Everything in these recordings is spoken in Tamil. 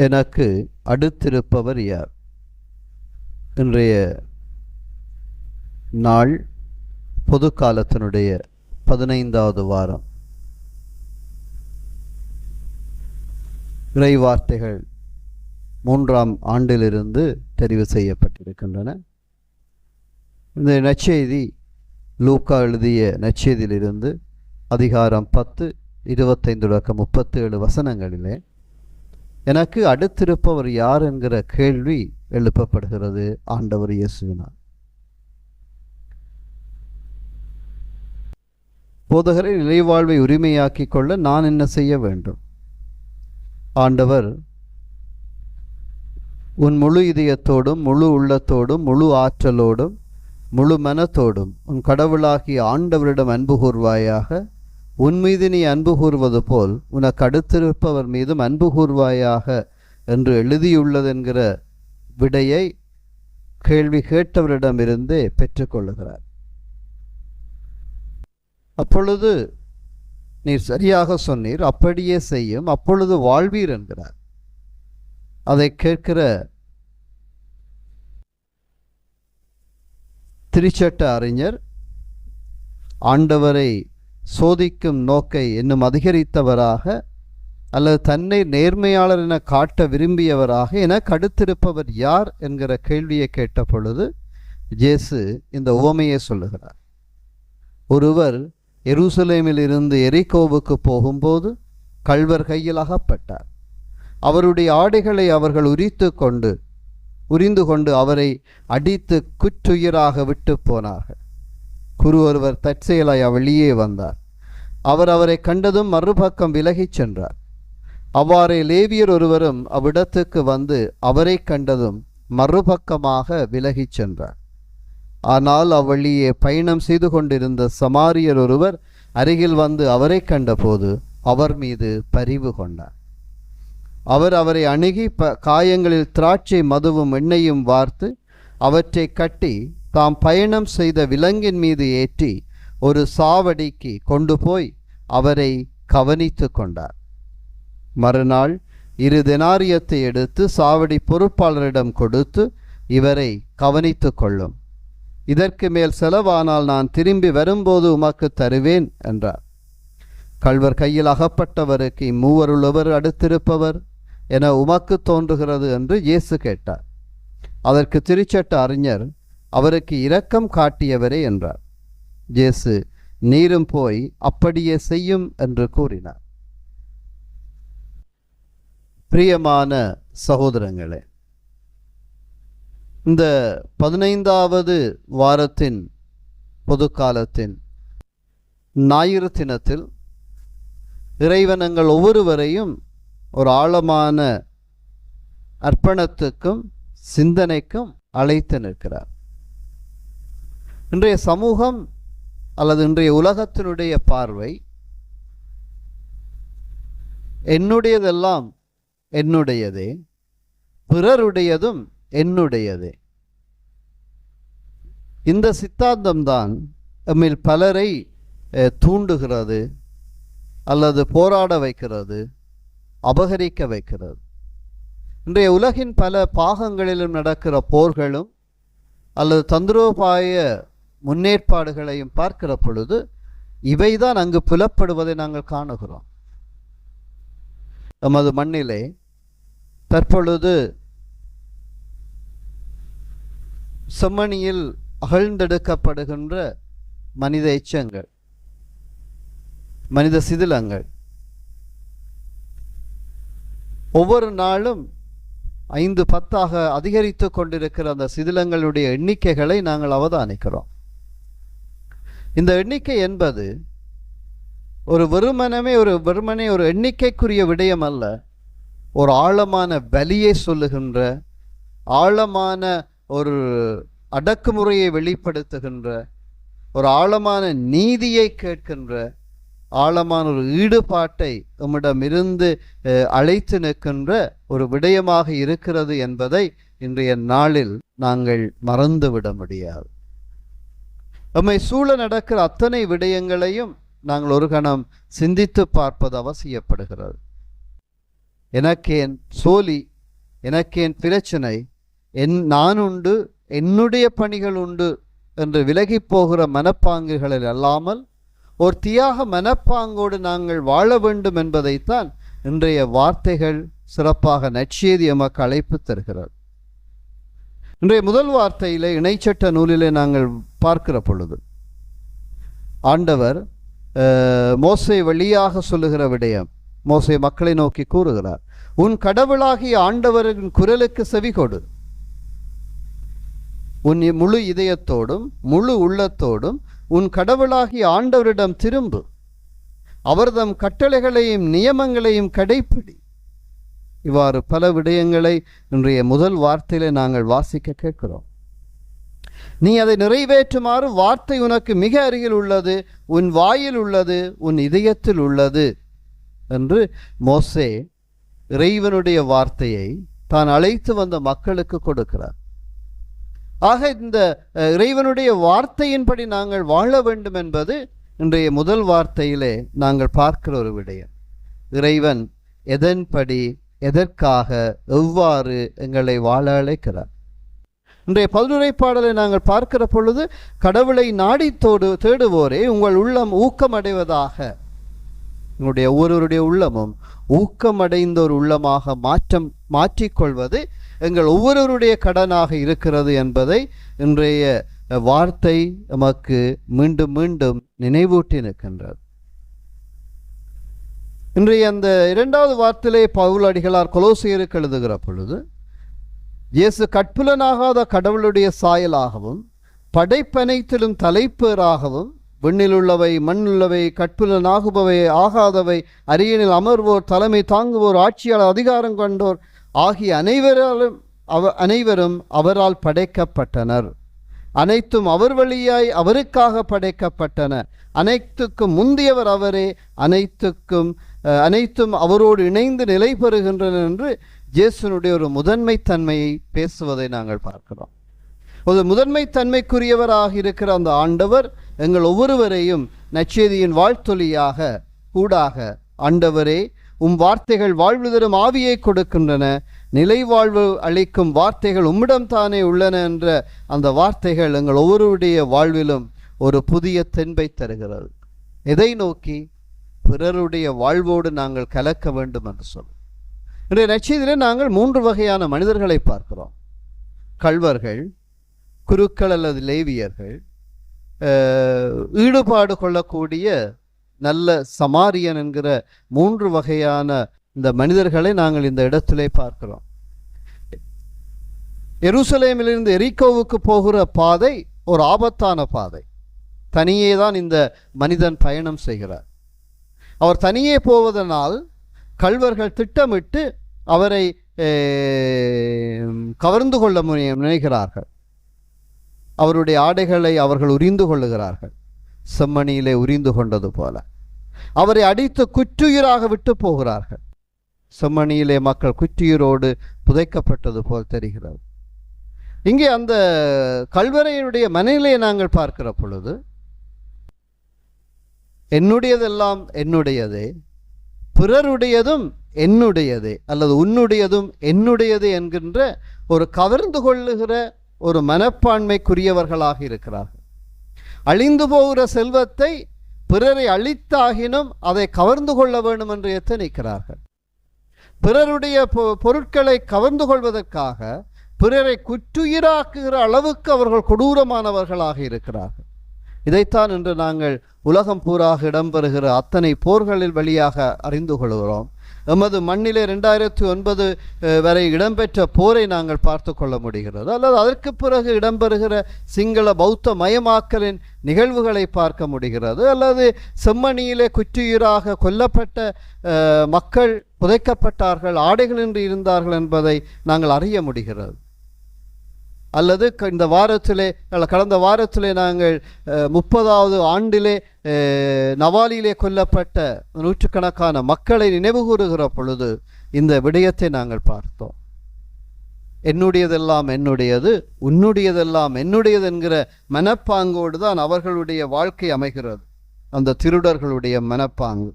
எனக்கு அடுத்திருப்பவர் யார்? இன்றைய நாள் பொது காலத்தினுடைய பதினைந்தாவது வாரம். இறை வார்த்தைகள் மூன்றாம் ஆண்டிலிருந்து தெரிவு செய்யப்பட்டிருக்கின்றன. இந்த நச்செய்தி லூக்கா எழுதிய நச்செய்தியிலிருந்து அதிகாரம் பத்து இருபத்தைந்து தொடக்கம் முப்பத்தேழு வசனங்களிலே எனக்கு அடுத்திருப்பவர் யார் என்கிற கேள்வி எழுப்பப்படுகிறது ஆண்டவர் இயேசுவினார் போதகரை நிலைவாழ்வை உரிமையாக்கிக் கொள்ள நான் என்ன செய்ய வேண்டும்? ஆண்டவர் உன் முழு இதயத்தோடும் முழு உள்ளத்தோடும் முழு ஆற்றலோடும் முழு மனத்தோடும் உன் கடவுளாகிய ஆண்டவரிடம் அன்பு கூர்வாயாக உன் மீது நீ அன்பு கூறுவது போல் உனக்கு அடுத்திருப்பவர் மீதும் அன்பு கூறுவாயாக என்று எழுதியுள்ளதென்கிற விடையை கேள்வி கேட்டவரிடமிருந்தே பெற்றுக்கொள்ளுகிறார். அப்பொழுது நீர் சரியாக சொன்னீர் அப்படியே செய்யும் அப்பொழுது வாழ்வீர் என்கிறார். அதை கேட்கிற திருச்சட்ட அறிஞர் ஆண்டவரை சோதிக்கும் நோக்கை இன்னும் அதிகரித்தவராக அல்லது தன்னை நேர்மையாளர் என காட்ட விரும்பியவராக என கடுத்திருப்பவர் யார் என்கிற கேள்வியை கேட்ட பொழுது ஜேசு இந்த உவமையை சொல்லுகிறார். ஒருவர் எருசலேமில் இருந்து எரிகோவுக்கு போகும்போது கள்வர் கையில் அகப்பட்டார். அவருடைய ஆடைகளை அவர்கள் உரித்து கொண்டு உரிந்து கொண்டு அவரை அடித்து குற்றுயிராக விட்டு போனார்கள். குரு ஒருவர் தற்செயலாய் வெளியே வந்தார். அவர் அவரை கண்டதும் மறுபக்கம் விலகிச் சென்றார். அவ்வாறே லேவியர் ஒருவரும் அவ்விடத்துக்கு வந்து அவரை கண்டதும் மறுபக்கமாக விலகிச் சென்றார். ஆனால் அவ்வழியே பயணம் செய்து கொண்டிருந்த சமாரியர் ஒருவர் அருகில் வந்து அவரை கண்டபோது அவர் மீது பரிவு கொண்டார். அவர் அவரை அணுகி ப காயங்களில் திராட்சை மதுவும் எண்ணெயும் வார்த்து அவற்றை கட்டி தாம் பயணம் செய்த விலங்கின் மீது ஏற்றி ஒரு சாவடிக்கு கொண்டு போய் அவரை கவனித்து கொண்டார். மறுநாள் இரு தெனாரியத்தை எடுத்து சாவடி பொறுப்பாளரிடம் கொடுத்து இவரை கவனித்து கொள்ளும். இதற்கு மேல் செலவானால் நான் திரும்பி வரும்போது உமக்கு தருவேன் என்றார். கள்வர் கையில் அகப்பட்டவருக்கு இம்மூவருள்ளவர் அடுத்திருப்பவர் என உமக்கு தோன்றுகிறது என்று இயேசு கேட்டார். அதற்கு திருச்சட்ட அறிஞர் அவருக்கு இரக்கம் காட்டியவரே என்றார். இயேசு நீரும் போய் அப்படியே செய்யும் என்று கூறினார். பிரியமான சகோதரங்களே இந்த பதினைந்தாவது வாரத்தின் பொது காலத்தின் ஞாயிறு தினத்தில் இறைவனங்கள் ஒவ்வொருவரையும் ஒரு ஆழமான அர்ப்பணத்துக்கும் சிந்தனைக்கும் அழைத்து நிற்கிறார். இன்றைய சமூகம் அல்லது இன்றைய உலகத்தினுடைய பார்வை என்னுடையதெல்லாம் என்னுடையதே பிறருடையதும் என்னுடையதே. இந்த சித்தாந்தம்தான் நம்மில் பலரை தூண்டுகிறது அல்லது போராட வைக்கிறது அபகரிக்க வைக்கிறது. இன்றைய உலகின் பல பாகங்களிலும் நடக்கிற போர்களும் அல்லது தந்திரோபாய முன்னேற்பாடுகளையும் பார்க்கிற பொழுது இவைதான் அங்கு புலப்படுவதை நாங்கள் காணுகிறோம். நமது மண்ணிலே தற்பொழுது செம்மணியில் அகழ்ந்தெடுக்கப்படுகின்ற மனித எச்சங்கள் மனித சிதிலங்கள். ஒவ்வொரு நாளும் ஐந்து பத்தாக அதிகரித்து கொண்டிருக்கிற அந்த சிதிலங்களுடைய எண்ணிக்கைகளை நாங்கள் அவதானிக்கிறோம். இந்த எண்ணிக்கை என்பது ஒரு வெறுமனமே ஒரு வெறுமனே ஒரு எண்ணிக்கைக்குரிய விடயம் அல்ல. ஒரு ஆழமான வலியை சொல்லுகின்ற ஆழமான ஒரு அடக்குமுறையை வெளிப்படுத்துகின்ற ஒரு ஆழமான நீதியை கேட்கின்ற ஆழமான ஒரு ஈடுபாட்டை நம்மிடமிருந்து அழைத்து நிற்கின்ற ஒரு விடயமாக இருக்கிறது என்பதை இன்றைய நாளில் நாங்கள் மறந்துவிட முடியாது. நம்மை சூழ நடக்கிற அத்தனை விடயங்களையும் நாங்கள் ஒரு கணம் சிந்தித்து பார்ப்பது அவசியப்படுகிறது. எனக்கேன் சோலி எனக்கேன் பிரச்சனை என் நான் உண்டு என்னுடைய பணிகள் உண்டு என்று விலகிப் போகிற மனப்பாங்குகளில் அல்லாமல் ஒரு தியாக மனப்பாங்கோடு நாங்கள் வாழ வேண்டும் என்பதைத்தான் இன்றைய வார்த்தைகள் சிறப்பாக நற்செய்தி எமக்கு அழைப்பு தருகிறது. இன்றைய முதல் வார்த்தையிலே இணைச்சட்ட நூலிலே நாங்கள் பார்க்கிற பொழுது ஆண்டவர் மோசை வழியாக சொல்லுகிற விடயம் மோசை மக்களை நோக்கி கூறுகிறார் உன் கடவுளாகிய ஆண்டவரின் குரலுக்கு செவி கொடு. உன் முழு இதயத்தோடும் முழு உள்ளத்தோடும் உன் கடவுளாகிய ஆண்டவரிடம் திரும்பு. அவர்தம் கட்டளைகளையும் நியமங்களையும் கடைப்பிடி. இவ்வாறு பல விடயங்களை இன்றைய முதல் வார்த்தையில நாங்கள் வாசிக்க கேட்கிறோம். நீ அதை நிறைவேற்றுமாறு வார்த்தை உனக்கு மிக அருகில் உள்ளது உன் வாயில் உள்ளது உன் இதயத்தில் உள்ளது என்று மோசே இறைவனுடைய வார்த்தையை தான் அழைத்து வந்த மக்களுக்கு கொடுக்கிறார். ஆக இந்த இறைவனுடைய வார்த்தையின்படி நாங்கள் வாழ வேண்டும் என்பது இன்றைய முதல் வார்த்தையிலே நாங்கள் பார்க்கிற ஒரு விடயம். இறைவன் எதன்படி எதற்காக எவ்வாறு எங்களை வாழ அழைக்கிறார்? இன்றைய பதிலுரை பாடலை நாங்கள் பார்க்கிற பொழுது கடவுளை நாடித்தோடு தேடுவோரே உங்கள் உள்ளம் ஊக்கமடைவதாக. உங்களுடைய ஒவ்வொருவருடைய உள்ளமும் ஊக்கமடைந்த ஒரு உள்ளமாக மாற்றம் மாற்றிக்கொள்வது எங்கள் ஒவ்வொருவருடைய கடனாக இருக்கிறது என்பதை இன்றைய வார்த்தை நமக்கு மீண்டும் மீண்டும் நினைவூட்டி நிற்கின்றது இன்றைய அந்த இரண்டாவது வார்த்தையிலே பவுல் அடிகளார் கொலோசியருக்கு எழுதுகிற பொழுது இயேசு கட்புலனாகாத கடவுளுடைய சாயலாகவும் படைப்பனைத்திலும் தலைப்பேராகவும் விண்ணிலுள்ளவை மண்ணுள்ளவை கட்புலனாகுபவை ஆகாதவை அரியணில் அமர்வோர் தலைமை தாங்குவோர் ஆட்சியாளர் அதிகாரம் கொண்டோர் ஆகிய அனைவராலும் அவ அனைவரும் அவரால் படைக்கப்பட்டனர். அனைத்தும் அவர் வழியாய் அவருக்காக படைக்கப்பட்டன. அனைத்துக்கும் முந்தியவர் அவரே அனைத்துக்கும் அனைத்தும் அவரோடு இணைந்து நிலை பெறுகின்றன என்று இயேசுனுடைய ஒரு முதன்மை தன்மையை பேசுவதை நாங்கள் பார்க்கிறோம். ஒரு முதன்மை தன்மைக்குரியவராக இருக்கிற அந்த ஆண்டவர் எங்கள் ஒவ்வொருவரையும் நச்சேதியின் வாழ்த்தொலியாக கூடாக ஆண்டவரே உம் வார்த்தைகள் வாழ்வு தரும் ஆவியை கொடுக்கின்றன. நிலை வாழ்வு அளிக்கும் வார்த்தைகள் உம்மிடம் தானே உள்ளன என்ற அந்த வார்த்தைகள் எங்கள் ஒவ்வொருடைய வாழ்விலும் ஒரு புதிய தென்பை தருகிறது. எதை நோக்கி? பிறருடைய வாழ்வோடு நாங்கள் கலக்க வேண்டும் என்று சொல்லும் இன்றைய நச்செய்தியிலே நாங்கள் மூன்று வகையான மனிதர்களை பார்க்கிறோம். கள்வர்கள் குருக்கள் அல்லது லேவியர்கள் ஈடுபாடு கொள்ளக்கூடிய நல்ல சமாரியன் என்கிற மூன்று வகையான இந்த மனிதர்களை நாங்கள் இந்த இடத்திலே பார்க்கிறோம். எருசலேமிலிருந்து எரிக்கோவுக்கு போகிற பாதை ஒரு ஆபத்தான பாதை. தனியே தான் இந்த மனிதன் பயணம் செய்கிறார். அவர் தனியே போவதனால் கல்வர்கள் திட்டமிட்டு அவரை கவர்ந்து கொள்ள முனை- நினைக்கிறார்கள் அவருடைய ஆடைகளை அவர்கள் உரிந்து கொள்ளுகிறார்கள். செம்மணியிலே உரிந்து கொண்டது போல. அவரை அடித்து குற்றுயிராக விட்டு போகிறார்கள். செம்மணியிலே மக்கள் குற்றுயிரோடு புதைக்கப்பட்டது போல் தெரிகிறது. இங்கே அந்த கல்வரையினுடைய மனநிலையை நாங்கள் பார்க்கிற பொழுது என்னுடையதெல்லாம் என்னுடையதே பிறருடையதும் என்னுடையது அல்லது உன்னுடையதும் என்னுடையது என்கின்ற ஒரு கவர்ந்து கொள்ளுகிற ஒரு மனப்பான்மைக்குரியவர்களாக இருக்கிறார்கள். அழிந்து போகிற செல்வத்தை பிறரை அழித்தாகினும் அதை கவர்ந்து கொள்ள வேண்டும் என்று எத்தனிக்கிறார்கள். பிறருடைய பொ- பொருட்களை கவர்ந்து கொள்வதற்காக பிறரை குற்றுயிராக்குகிற அளவுக்கு அவர்கள் கொடூரமானவர்களாக இருக்கிறார்கள். இதைத்தான் இன்று நாங்கள் உலகம் பூராக இடம்பெறுகிற அத்தனை போர்களில் வழியாக அறிந்து கொள்கிறோம். எமது மண்ணிலே ரெண்டாயிரத்தி ஒன்பது வரை இடம்பெற்ற போரை நாங்கள் பார்த்து கொள்ள முடிகிறது. அல்லது அதற்கு பிறகு இடம்பெறுகிற சிங்கள பௌத்த மயமாக்கலின் நிகழ்வுகளை பார்க்க முடிகிறது. அல்லது செம்மணியிலே குற்றுயிராக கொல்லப்பட்ட மக்கள் புதைக்கப்பட்டார்கள் ஆடைகளின்றி இருந்தார்கள் என்பதை நாங்கள் அறிய முடிகிறது. அல்லது க- இந்த வாரத்திலே கடந்த வாரத்திலே நாங்கள் முப்பதாவது ஆண்டிலே நவாலியிலே கொல்லப்பட்ட நூற்றுக்கணக்கான மக்களை நினைவு கூறுகிற பொழுது இந்த விடயத்தை நாங்கள் பார்த்தோம். என்னுடையதெல்லாம் என்னுடையது உன்னுடையதெல்லாம் என்னுடையது என்கிற மனப்பாங்கோடு தான் அவர்களுடைய வாழ்க்கை அமைகிறது. அந்த திருடர்களுடைய மனப்பாங்கு.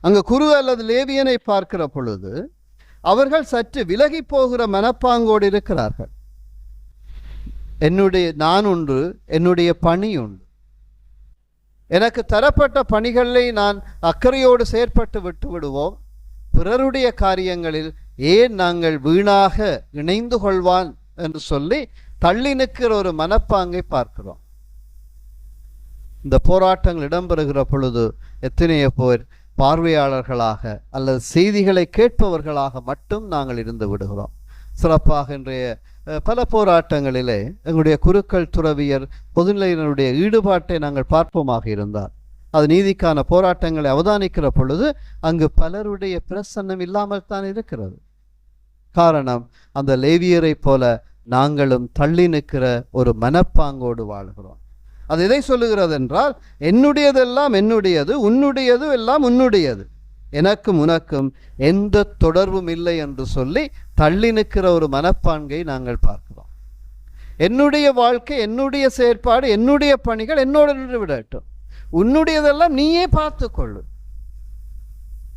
அங்கு குரு அல்லது லேவியனை பார்க்கிற பொழுது அவர்கள் சற்று விலகி போகிற மனப்பாங்கோடு இருக்கிறார்கள். என்னுடைய நான் உண்டு என்னுடைய பணி உண்டு. எனக்கு தரப்பட்ட பணிகளை நான் அக்கறையோடு செயற்பட்டு விட்டு விடுவோம். பிறருடைய காரியங்களில் ஏன் நாங்கள் வீணாக இணைந்து கொள்வான் என்று சொல்லி தள்ளி நிற்கிற ஒரு மனப்பாங்கை பார்க்கிறோம். இந்த போராட்டங்கள் இடம்பெறுகிற பொழுது எத்தனையோ பேர் பார்வையாளர்களாக அல்லது செய்திகளை கேட்பவர்களாக மட்டும் நாங்கள் இருந்து விடுகிறோம். சிறப்பாக இன்றைய பல போராட்டங்களிலே எங்களுடைய குருக்கள் துறவியர் பொதுநிலையினருடைய ஈடுபாட்டை நாங்கள் பார்ப்போமாக இருந்தார் அது நீதிக்கான போராட்டங்களை அவதானிக்கிற பொழுது அங்கு பலருடைய பிரசன்னம் இல்லாமல் தான் இருக்கிறது. காரணம் அந்த லேவியரைப் போல நாங்களும் தள்ளி நிற்கிற ஒரு மனப்பாங்கோடு வாழ்கிறோம். அது எதை சொல்லுகிறது என்றால் என்னுடையதெல்லாம் என்னுடையது உன்னுடையது எல்லாம் உன்னுடையது. எனக்கும் உனக்கும் எந்த தொடர்பும் இல்லை என்று சொல்லி தள்ளி நிற்கிற ஒரு மனப்பான்கை நாங்கள் பார்க்கிறோம். என்னுடைய வாழ்க்கை என்னுடைய செயற்பாடு என்னுடைய பணிகள் என்னோட நின்று விடட்டும். உன்னுடையதெல்லாம் நீயே பார்த்துக்கொள்ளு.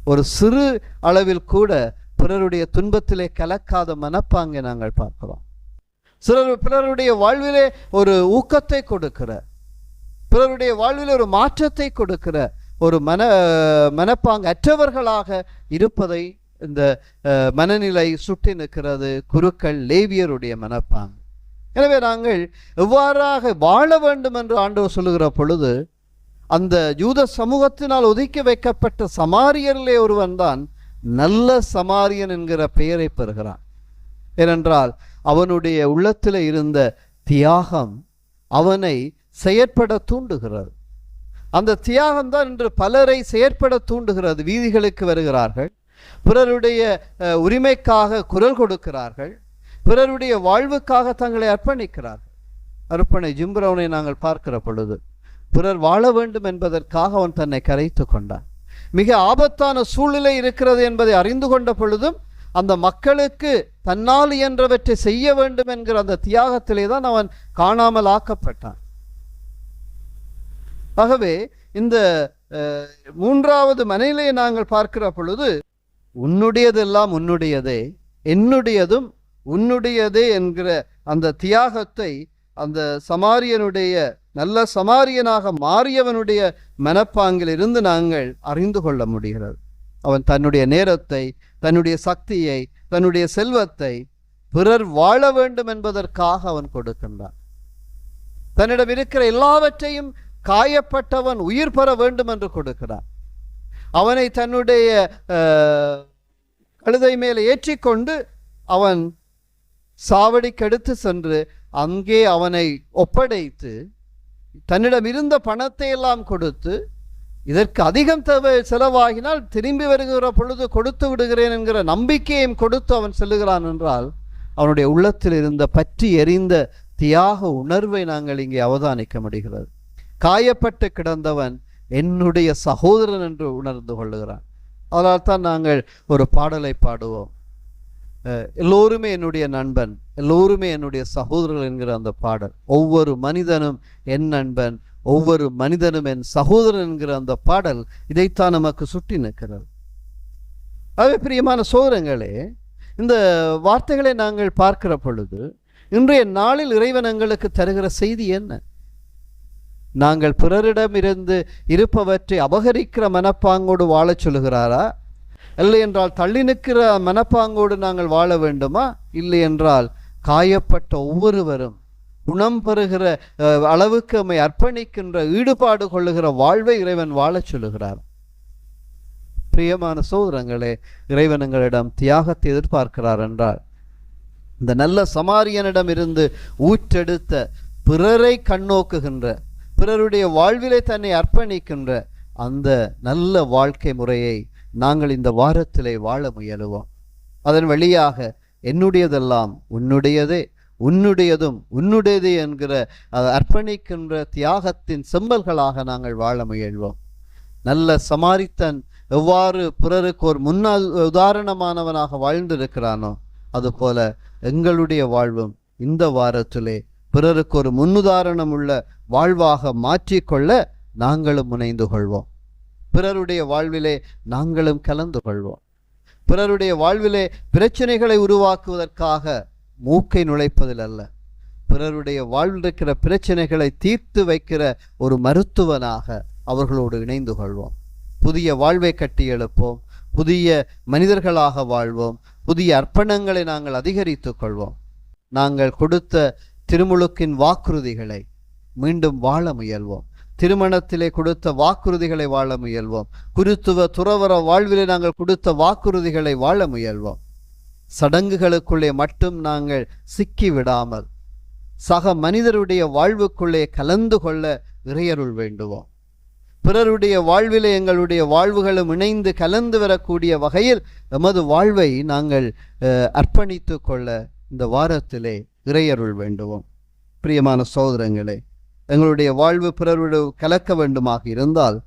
ஒரு சிறு அளவில் கூட பிறருடைய துன்பத்திலே கலக்காத மனப்பாங்கை நாங்கள் பார்க்கிறோம். சிலர் பிறருடைய வாழ்விலே ஒரு ஊக்கத்தை கொடுக்கிற பிறருடைய வாழ்வில் ஒரு மாற்றத்தை கொடுக்கிற ஒரு மன மனப்பாங்கு அற்றவர்களாக இருப்பதை இந்த மனநிலை சுட்டி நிற்கிறது குருக்கள் லேவியருடைய மனப்பாங்கு. எனவே நாங்கள் எவ்வாறாக வாழ வேண்டும் என்று ஆண்டவர் சொல்லுகிற பொழுது அந்த யூத சமூகத்தினால் ஒதுக்கி வைக்கப்பட்ட சமாரியரிலே ஒருவன் தான் நல்ல சமாரியன் என்கிற பெயரை பெறுகிறான். ஏனென்றால் அவனுடைய உள்ளத்தில் இருந்த தியாகம் அவனை செயற்பட தூண்டுகிறது. அந்த தியாகம் தான் இன்று பலரை செயற்பட தூண்டுகிறது. வீதிகளுக்கு வருகிறார்கள். பிறருடைய உரிமைக்காக குரல் கொடுக்கிறார்கள். பிறருடைய வாழ்வுக்காக தங்களை அர்ப்பணிக்கிறார்கள். அர்ப்பணை ஜிம்ரவனை நாங்கள் பார்க்கிற பொழுது பிறர் வாழ வேண்டும் என்பதற்காக அவன் தன்னை கரைத்து கொண்டான். மிக ஆபத்தான சூழ்நிலை இருக்கிறது என்பதை அறிந்து கொண்ட பொழுதும் அந்த மக்களுக்கு தன்னால் இயன்றவற்றை செய்ய வேண்டும் என்கிற அந்த தியாகத்திலே தான் அவன் காணாமல் ஆக்கப்பட்டான். ஆகவே இந்த அஹ், மூன்றாவது மனையிலே நாங்கள் பார்க்கிற பொழுது உன்னுடையதெல்லாம் உன்னுடையதே என்னுடையதும் உன்னுடையதே என்கிற அந்த தியாகத்தை அந்த சமாரியனுடைய நல்ல சமாரியனாக மாறியவனுடைய மனப்பாங்கில் இருந்து நாங்கள் அறிந்து கொள்ள முடிகிறது. அவன் தன்னுடைய நேரத்தை தன்னுடைய சக்தியை தன்னுடைய செல்வத்தை பிறர் வாழ வேண்டும் என்பதற்காக அவன் கொடுக்கின்றான். தன்னிடம் இருக்கிற எல்லாவற்றையும் காயப்பட்டவன் உயிர் பெற வேண்டும் என்று கொடுக்கிறான். அவனை தன்னுடைய கழுதை மேலே ஏற்றிக்கொண்டு அவன் சாவடிக்கு எடுத்து சென்று அங்கே அவனை ஒப்படைத்து தன்னிடம் இருந்த பணத்தை எல்லாம் கொடுத்து இதற்கு அதிகம் தேவை செலவாகினால் திரும்பி வருகிற பொழுது கொடுத்து விடுகிறேன் என்கிற நம்பிக்கையும் கொடுத்து அவன் செல்லுகிறான் என்றால் அவனுடைய உள்ளத்தில் இருந்த பற்றி எறிந்த தியாக உணர்வை நாங்கள் இங்கே அவதானிக்க முடிகிறது. காயப்பட்டு கிடந்தவன் என்னுடைய சகோதரன் என்று உணர்ந்து கொள்ளுகிறான். அதனால் தான் நாங்கள் ஒரு பாடலை பாடுவோம். எல்லோருமே என்னுடைய நண்பன் எல்லோருமே என்னுடைய சகோதரர்கள் என்கிற அந்த பாடல் ஒவ்வொரு மனிதனும் என் நண்பன் ஒவ்வொரு மனிதனும் என் சகோதரன் என்கிற அந்த பாடல் இதைத்தான் நமக்கு சுட்டி நிற்கிறது. அவை பிரியமான சோதரங்களே இந்த வார்த்தைகளை நாங்கள் பார்க்கிற பொழுது இன்றைய நாளில் இறைவன் எங்களுக்கு தருகிற செய்தி என்ன? நாங்கள் பிறரிடமிருந்து இருப்பவற்றை அபகரிக்கிற மனப்பாங்கோடு வாழச் சொல்லுகிறாரா? இல்லை என்றால் தள்ளி நிற்கிற மனப்பாங்கோடு நாங்கள் வாழ வேண்டுமா? இல்லை என்றால் காயப்பட்ட ஒவ்வொருவரும் குணம் பெறுகிற அளவுக்கு நம்மை அர்ப்பணிக்கின்ற ஈடுபாடு கொள்ளுகிற வாழ்வை இறைவன் வாழச் சொல்லுகிறார். பிரியமான சோதரங்களே இறைவன் எங்களிடம் தியாகத்தை எதிர்பார்க்கிறார் என்றால் இந்த நல்ல சமாரியனிடம் இருந்து ஊற்றெடுத்த பிறரை கண்ணோக்குகின்ற பிறருடைய வாழ்விலே தன்னை அர்ப்பணிக்கின்ற அந்த நல்ல வாழ்க்கை முறையை நாங்கள் இந்த வாரத்திலே வாழ முயலுவோம். அதன் வழியாக என்னுடையதெல்லாம் உன்னுடையதே உன்னுடையதும் உன்னுடையதே என்கிற அர்ப்பணிக்கின்ற தியாகத்தின் செம்பல்களாக நாங்கள் வாழ முயல்வோம். நல்ல சமாரித்தன் எவ்வாறு பிறருக்கு ஒரு முன்னால் உதாரணமானவனாக வாழ்ந்திருக்கிறானோ அதுபோல எங்களுடைய வாழ்வும் இந்த வாரத்திலே பிறருக்கு ஒரு முன்னுதாரணம் உள்ள வாழ்வாக மாற்றிக்கொள்ள நாங்களும் முனைந்து கொள்வோம். பிறருடைய வாழ்விலே நாங்களும் கலந்து கொள்வோம். பிறருடைய வாழ்விலே பிரச்சனைகளை உருவாக்குவதற்காக மூக்கை நுழைப்பதில் அல்ல. பிறருடைய வாழ்வில் இருக்கிற பிரச்சனைகளை தீர்த்து வைக்கிற ஒரு மருத்துவனாக அவர்களோடு இணைந்து கொள்வோம். புதிய வாழ்வை கட்டி எழுப்போம். புதிய மனிதர்களாக வாழ்வோம். புதிய அர்ப்பணங்களை நாங்கள் அதிகரித்துக் கொள்வோம். நாங்கள் கொடுத்த திருமுழுக்கின் வாக்குறுதிகளை மீண்டும் வாழ முயல்வோம். திருமணத்திலே கொடுத்த வாக்குறுதிகளை வாழ முயல்வோம். குருத்துவ துறவர வாழ்விலே நாங்கள் கொடுத்த வாக்குறுதிகளை வாழ முயல்வோம். சடங்குகளுக்குள்ளே மட்டும் நாங்கள் சிக்கி விடாமல் சக மனிதருடைய வாழ்வுக்குள்ளே கலந்து கொள்ள இறையருள் வேண்டுவோம். பிறருடைய வாழ்விலே எங்களுடைய வாழ்வுகளும் இணைந்து கலந்து வரக்கூடிய வகையில் எமது வாழ்வை நாங்கள் அர்ப்பணித்து கொள்ள இந்த வாரத்திலே இறையருள் வேண்டுவோம். பிரியமான சோதரங்களே எங்களுடைய வாழ்வு பிறருடைய கலக்க வேண்டுமாக இருந்தால்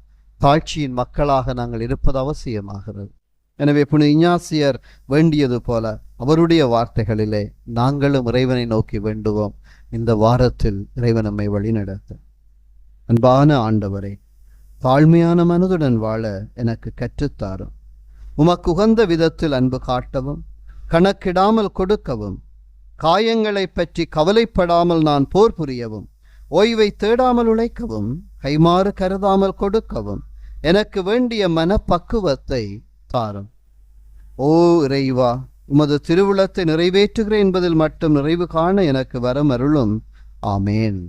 தாழ்ச்சியின் மக்களாக நாங்கள் இருப்பது அவசியமாகிறது. எனவே புனி இஞ்ஞாசியர் வேண்டியது போல அவருடைய வார்த்தைகளிலே நாங்களும் இறைவனை நோக்கி வேண்டுவோம். இந்த வாரத்தில் இறைவன் நம்மை வழிநடத்த. அன்பான ஆண்டவரே தாழ்மையான மனதுடன் வாழ எனக்கு கற்றுத்தாரும். உமக்கு உகந்த விதத்தில் அன்பு காட்டவும் கணக்கிடாமல் கொடுக்கவும் காயங்களைப் பற்றி கவலைப்படாமல் நான் போர் புரியவும் ஓய்வை தேடாமல் உழைக்கவும் கைமாறு கருதாமல் கொடுக்கவும் எனக்கு வேண்டிய மனப்பக்குவத்தை தாரும். ஓ இறைவா உமது திருவுளத்தை நிறைவேற்றுகிறேன் என்பதில் மட்டும் நிறைவு காண எனக்கு வரம் அருளும். ஆமேன்.